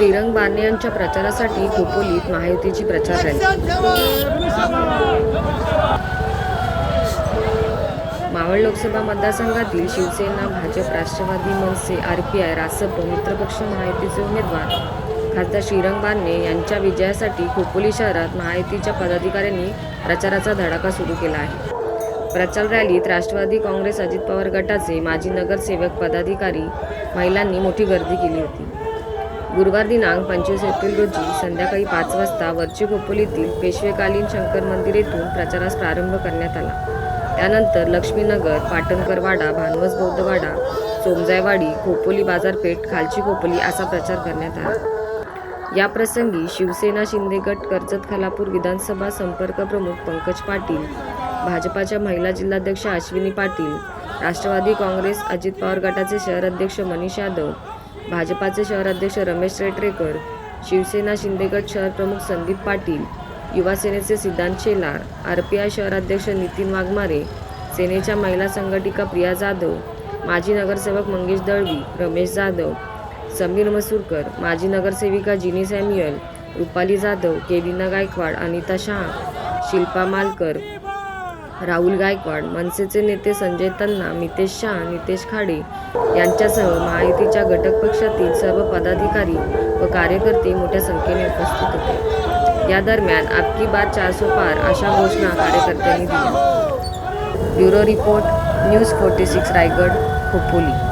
श्रीरंग बारणे यांच्या प्रचारासाठी खोपोलीत महायुतीची प्रचार रॅली. मावळ लोकसभा मतदारसंघातील Shiv Sena BJP Rashtrawadi MNS R P I RASP मित्रपक्ष महायुतीचे उमेदवार. खासदार श्रीरंग बाने यांच्या विजयासाठी खोपोली शहरात महायुतीच्या पदाधिकाऱ्यांनी प्रचाराचा धडाका सुरू केला आहे. प्रचार रॅलीत राष्ट्रवादी काँग्रेस अजित पवार गटाचे माजी नगरसेवक पदाधिकारी महिलांनी मोठी गर्दी केली होती. गुरुवार दिनांक पंचवीस एप्रिल रोजी संध्याकाळी पाच वाजता वरची खोपोलीतील पेशवेकालीन शंकर मंदिर येथून प्रचारास प्रारंभ करण्यात आला. त्यानंतर लक्ष्मीनगर पाटणकरवाडा भानवस बौद्धवाडा सोमजायवाडी खोपोली बाजारपेठ खालची खोपोली असा प्रचार करण्यात आला. या प्रसंगी शिवसेना शिंदेगट कर्जत खालापूर विधानसभा संपर्क प्रमुख पंकज पाटील भाजपाच्या महिला जिल्हाध्यक्ष अश्विनी पाटील राष्ट्रवादी काँग्रेस अजित पवार गटाचे शहर अध्यक्ष मनीष यादव भाजपाचे शहराध्यक्ष रमेश रेटरेकर शिवसेना शिंदेगड शहर प्रमुख संदीप पाटील युवासेनेचे सिद्धांत शेलार आर पी आय शहराध्यक्ष नितीन वाघमारे सेनेच्या महिला संघटिका प्रिया जाधव माजी नगरसेवक मंगेश दळवी रमेश जाधव समीर मसूरकर माजी नगरसेविका जिनी सॅम्युअल रुपाली जाधव केलिना गायकवाड अनिता शहा शिल्पा मालकर राहुल गायकवाड मनसेचे नेते संजय तन्ना मितेश शाह नितेश खाडे यांच्यासह महायुतीच्या घटक पक्षातील सर्व पदाधिकारी व कार्यकर्ते मोठ्या संख्येने उपस्थित होते. या दरम्यान आपकी बात चारसो पार अशा घोषणा कार्यकर्त्यांनी दिल्या. Bureau report news forty six Raigad Khopoli